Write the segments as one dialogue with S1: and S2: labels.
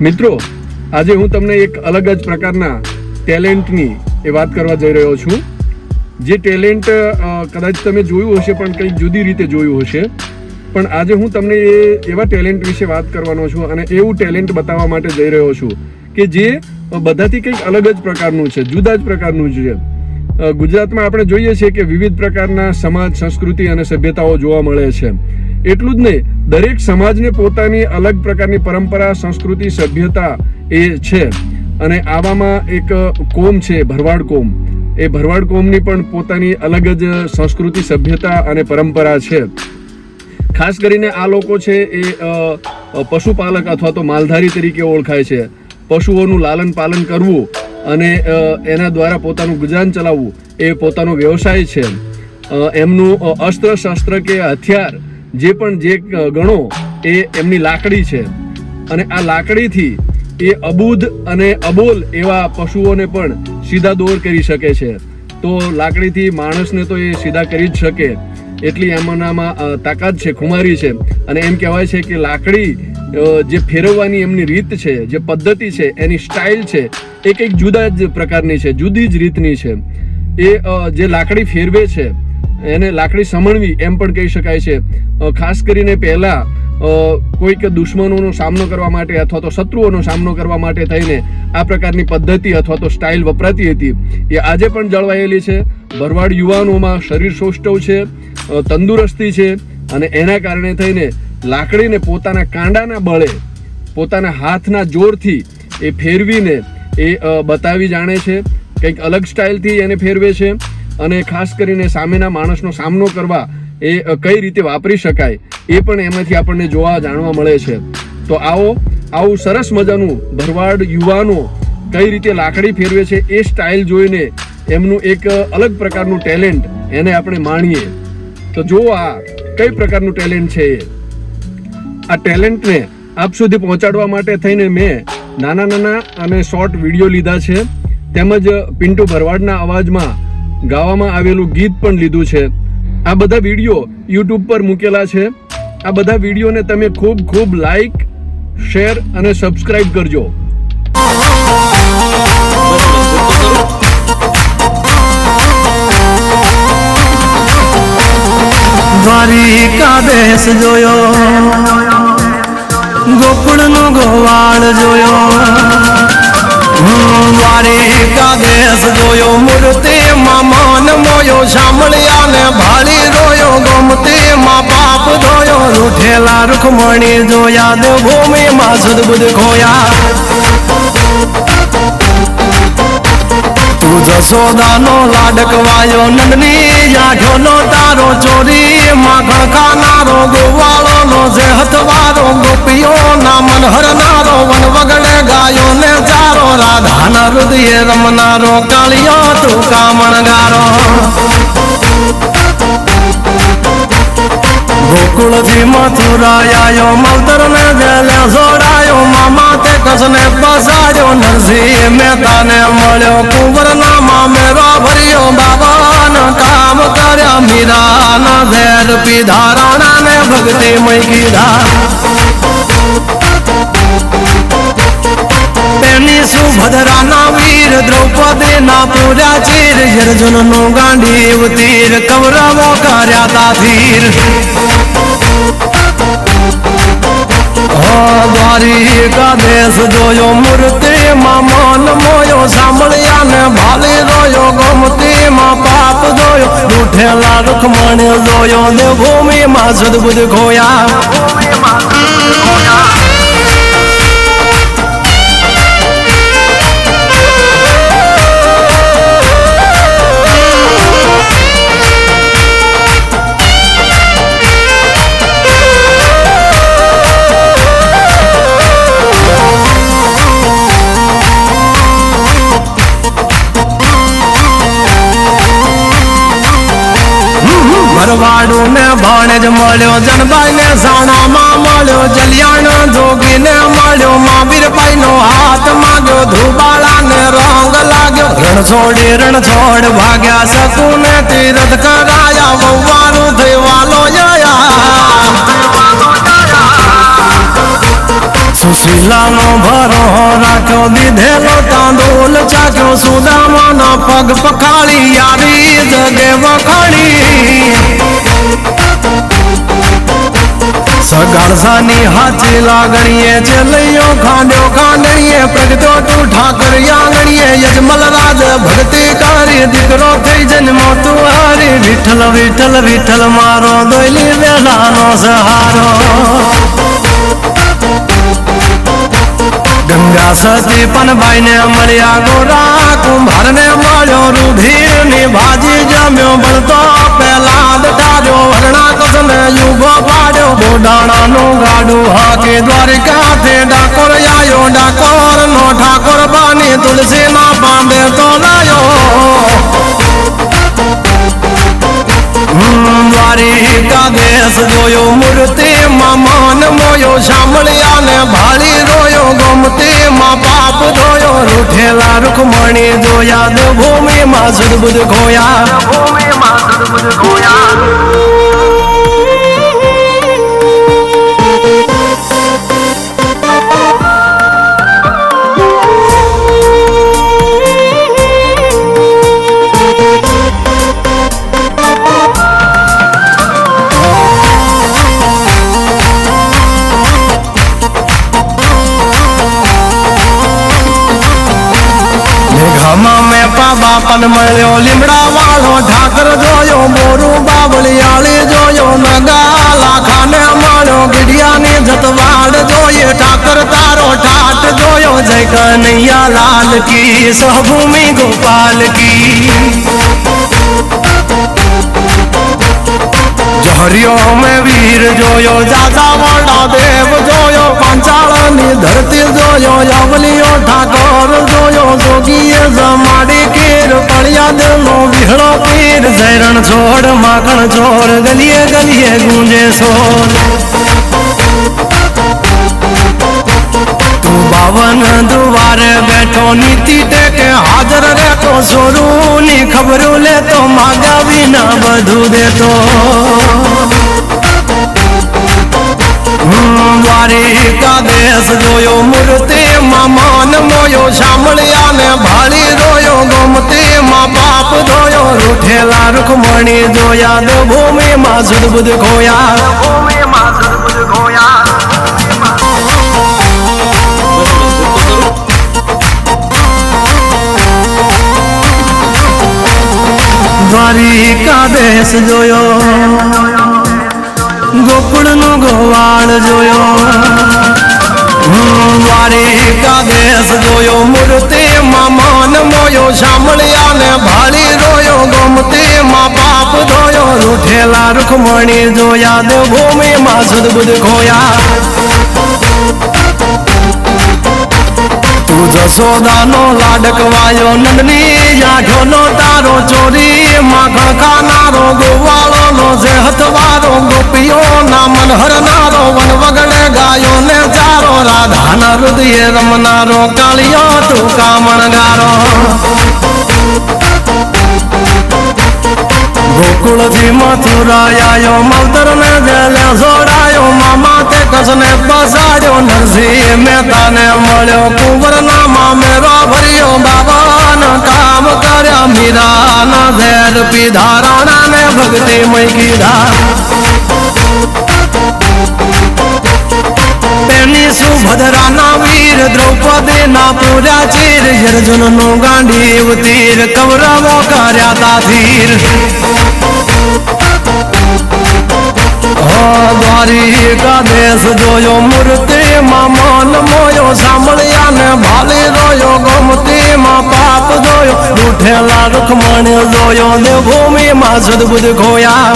S1: મિત્રો, આજે હું તમને એક અલગ જ પ્રકારના ટેલેન્ટની એ વાત કરવા જઈ રહ્યો છું. જે ટેલેન્ટ કદાચ તમે જોયું હશે, પણ કંઈક જુદી રીતે જોયું હશે. પણ આજે હું તમને એ, એવા ટેલેન્ટ વિશે વાત કરવાનો છું અને એવું ટેલેન્ટ બતાવવા માટે જઈ રહ્યો છું કે જે બધાથી કંઈક અલગ જ પ્રકારનું છે, જુદા જ પ્રકારનું છે. ગુજરાતમાં આપણે જોઈએ છીએ કે વિવિધ પ્રકારના સમાજ, સંસ્કૃતિ અને સભ્યતાઓ જોવા મળે છે. એટલું જ નહીં, દરેક સમાજને પોતાની અલગ પ્રકારની પરંપરા, સંસ્કૃતિ, સભ્યતા એ છે. અને આવામાં એક કોમ છે, ભરવાડ કોમ. એ ભરવાડ કોમની પણ પોતાની અલગ જ સંસ્કૃતિ, સભ્યતા અને પરંપરા છે. ખાસ કરીને આ લોકો છે એ પશુપાલક અથવા તો માલધારી તરીકે ઓળખાય છે. પશુઓનું લાલન પાલન કરવું અને એના દ્વારા પોતાનું ગુજરાન ચલાવવું એ પોતાનો વ્યવસાય છે. એમનું અસ્ત્ર શસ્ત્ર કે હથિયાર જે પણ જે ગણો, એ એમની લાકડી છે. અને આ લાકડીથી એ અબુધ અને અબોલ એવા પશુઓને પણ સીધા દોર કરી શકે છે. તો લાકડીથી માણસને તો એ સીધા કરી જ શકે. એટલી એમનામાં તાકાત છે, ખુમારી છે. અને એમ કહેવાય છે કે લાકડી જે ફેરવવાની એમની રીત છે, જે પદ્ધતિ છે, એની સ્ટાઇલ છે એ કંઈક જુદા જ પ્રકારની છે, જુદી જ રીતની છે. એ જે લાકડી ફેરવે છે એને લાકડી સમણવી એમ પણ કહી શકાય છે. ખાસ કરીને પહેલાં કોઈક દુશ્મનોનો સામનો કરવા માટે અથવા તો શત્રુઓનો સામનો કરવા માટે થઈને આ પ્રકારની પદ્ધતિ અથવા તો સ્ટાઇલ વપરાતી હતી. એ આજે પણ જળવાયેલી છે. ભરવાડ યુવાનોમાં શરીર સૌષ્ઠવ છે તંદુરસ્તી છે અને એના કારણે થઈને લાકડીને પોતાના કાંડાના બળે, પોતાના હાથના જોરથી એ ફેરવીને એ બતાવી જાણે છે. કંઈક અલગ સ્ટાઇલથી એને ફેરવે છે. અને ખાસ કરીને સામેના માણસનો સામનો કરવા એ કઈ રીતે વાપરી શકાય એ પણ એમાંથી આપણને જોવા જાણવા મળે છે. તો આવો, આવું સરસ મજાનું ભરવાડ યુવાનો કઈ રીતે લાકડી ફેરવે છે એ સ્ટાઇલ જોઈને એમનું એક અલગ પ્રકારનું ટેલેન્ટ એને આપણે માણીએ. તો જુઓ આ કઈ પ્રકારનું ટેલેન્ટ છે એ. આ ટેલેન્ટને આપ સુધી પહોંચાડવા માટે થઈને મેં નાના નાના અને શોર્ટ વીડિયો લીધા છે. તેમજ પિન્ટુ ભરવાડના અવાજમાં ગાવામાં આવેલું ગીત પણ લીધું છે. આ બધા વીડિયો યુટ્યુબ પર મૂકેલા છે. આ બધા વિડીયોને તમે ખૂબ ખૂબ લાઈક શેર અને સબસ્ક્રાઇબ કરજો.
S2: દ્વારિકા દેશ જોયો. ગોકુળનો ગોવાળ જોયો. હું દ્વારિકા દેશ જોયો, મૂર્તિ માં માન મોયો સાંભળ્યા ને ભાળી રોયો, ગમતી માં બાપ ધોયો રૂઠેલા રૂખમણી જોયા દેવભૂમિ માં સદબુદ ખોયા. તું જશોદાનો લાડકવાયો નંદની આંખોનો તારો ચોરી માખણ ખાનારો ગોવાળો નો જે હથવારો ગોપીઓ ના મન હરનારો વન વગડે ગાયો ને ચારો, રાધાના હૃદયે રમનારો, કાળિયો તું કામણગારો ગોકુળથી મથુરાયો મલતર ને જેલે જોડાયો, મામા તે કસને પસાડ્યો નરસિંહ મહેતાને મળ્યો કુંવર ના મામે ભર્યો બાબાના કામ કર્યા, મીરાના ઝેર પીધા રાણાને ભક્તિ મય કીધા તેની સુભદ્રાના વીર દ્રૌપદીના પૂર્યા ચીર અર્જુનનું ગાંડીવ તીર કૌરવો કર્યા તાધીર હો દ્વારિકા દેશ જોયો મૂર્તિમાં મન મોયો સાંભળ્યા ને ભાલી રોયો, ગમતીમાં પાપ જોયો, ઉઠેલા રૂખમણ જોયો દેવભૂમિમાં સદબુદ ખોયા. મળ્યો જનબાઈ ને સાણામાં મળ્યો, જલિયાણ જોગી ને મળ્યો મહાવીરભાઈ નો હાથ માગ્યો ધુબાળા ને રંગ લાગ્યો. રણ છોડી રણ છોડ ભાગ્યા શકું ને તીરથ કરાયા વવારું થઈ વાલો જયા. સુશીલાનો ભરો રાખ્યો, દીધેલો તાંદોલ ચાખ્યો, સુદામાના પગ પખાળી યારી જગે વખાણી સગારસાની હાથી લાગણીએ ચલૈયો ખાંડ્યો ખાંડણીએ પ્રગટો તું ઠાકર આંગણીએ યજમલ રાજ ભક્તિ કરી દીકરો થઈ જન્મો તું હારી? વિઠ્ઠલ વિઠ્ઠલ વિઠ્ઠલ મારો દોયલી વેલાનો સહારો. ગંગા સતી પણ ભાઈને મળ્યા ગોરા, કુંભારને મળ્યો રૂધીરની ભાજી જમ્યો બળતો પેલા દટાડ્યો વરણા કસને યુગો બોડાણાનું ગાડું હાકે દ્વારિકાથી ડાકોર આયો ડાકોર નો ઠાકોર બાની તુલસી ના પાંબે તો લાયો દ્વારિકા દેશ જોયો, મૂર્તિ માં મન મોયો શામળિયા ને ભાળી રોયો, ગમતી માં પાપ ધોયો, રૂઠેલા રૂખમણી જોયા ભૂમિ માં સુદબુદ ખોયા. મેઘામાં ગીડિયાની જતવાડ જોઈએ, ઠાકર તારો ઠાટ જોયો જય કનૈયા લાલ કી સહભૂમિ ગોપાલ કી. હરિયો મેં વીર જોયો, જાજા વાળા દેવ જોયો, પાંચાળની ધરતી જોયો, યવલીઓ ઠાકોર જોયો જોગીએ જમાડી કીર પળિયાદ નો વિહળો પીર જૈરણ છોડ, માખણ છોડ ગલીએ ગલીએ ગુંજે સોર. તું બાવન દુવારે બેઠો નીતિ ટેકે હાજર રહેતો સોરું ખબરો લેતો માગા વિના બધું દેતો. હમ, દ્વારિકા દેશ જોયો મૂર્તિ માં મન મોયો સાંભળ્યા ને ભાળી રોયો ગમતી માં બાપ ધોયો રૂઠેલા રૂખમણી જોયા દેવભૂમિ માં સુદબુદ ખોયા. રૂઠેલા રૂખમણી જોયા દેવભૂમિ માં સુદબુદ ખોયા. તું જશોદાનો લાડકવાયો નંદની નો તારો ચોરી માખણ ખાનારો ગોવાળોનો જે હથવારો, ગોપીઓના મન હરનારો વન વગડે ગાયો ને ચારો, રાધાના હૃદયે રમનારો, કાળિયો તું કામણગારો. ગોકુળથી મથુરાયો મવતર ને જેલે જોડાયો, મામા તે કસને બસાડ્યો નરસિંહ મહેતાને મળ્યો, કુંવરના મામેરો ભર્યો, બાબાના કામ કર્યા, મીરાના ઝેર પીધા રાણાને ભક્તિ મય કીધા. તેની સુભદ્રાના વીર દ્રૌપદીના પૂર્યા ચીર અર્જુનનો ગાંડીવ તીર, કૌરવો કર્યા તાથીર. હો દ્વારિકા દેશ જોયો મૂર્તિ માં મન મોયો સાંભળ્યા ને ભાલી રોયો ગમતી માં પાપ જોયો ઉઠેલા રૂખમણ જોયો દેવભૂમિ માં સદબુદ ખોયા.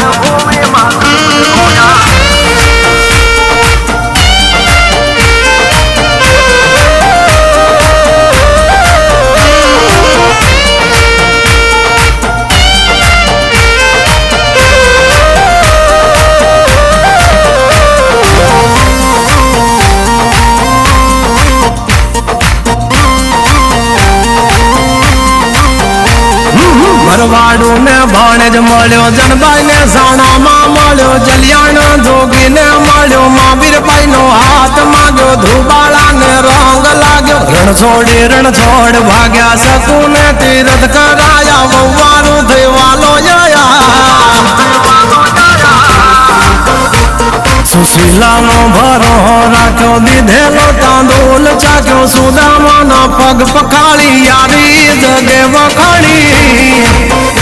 S2: ભાણેજ મળ્યો જનભાઈ ને સાણામાં મળ્યો, જલિયાણ જોગી ને મળ્યો મહાવીરભાઈ નો હાથ માંગ્યો ધ્રુબાળા ને રંગ લાગ્યો રણ છોડી રણ છોડ ભાગ્યા શકું ને તીરથ કરાયા વવારું થઈ વાલો સુશીલાનો ભરો રાખ્યો, દીધેલો તાંદોલ ચાખ્યો, સુદામાનો પગ પખાળી યારી જગે વખાણી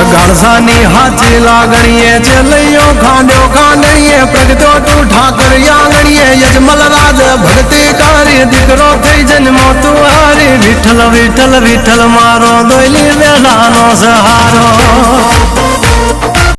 S2: સગાળસાની હાથી લાગણીએ ચેલૈયો ખાંડ્યો ખાંડણીએ પ્રગટો તું ઠાકર આંગણીએ યજમલ રાજ ભક્તિ કરી, દીકરો થઈ જન્મો તું હારી? વિઠ્ઠલ વિઠ્ઠલ વિઠ્ઠલ, મારો દોયલી વેલાનો સહારો.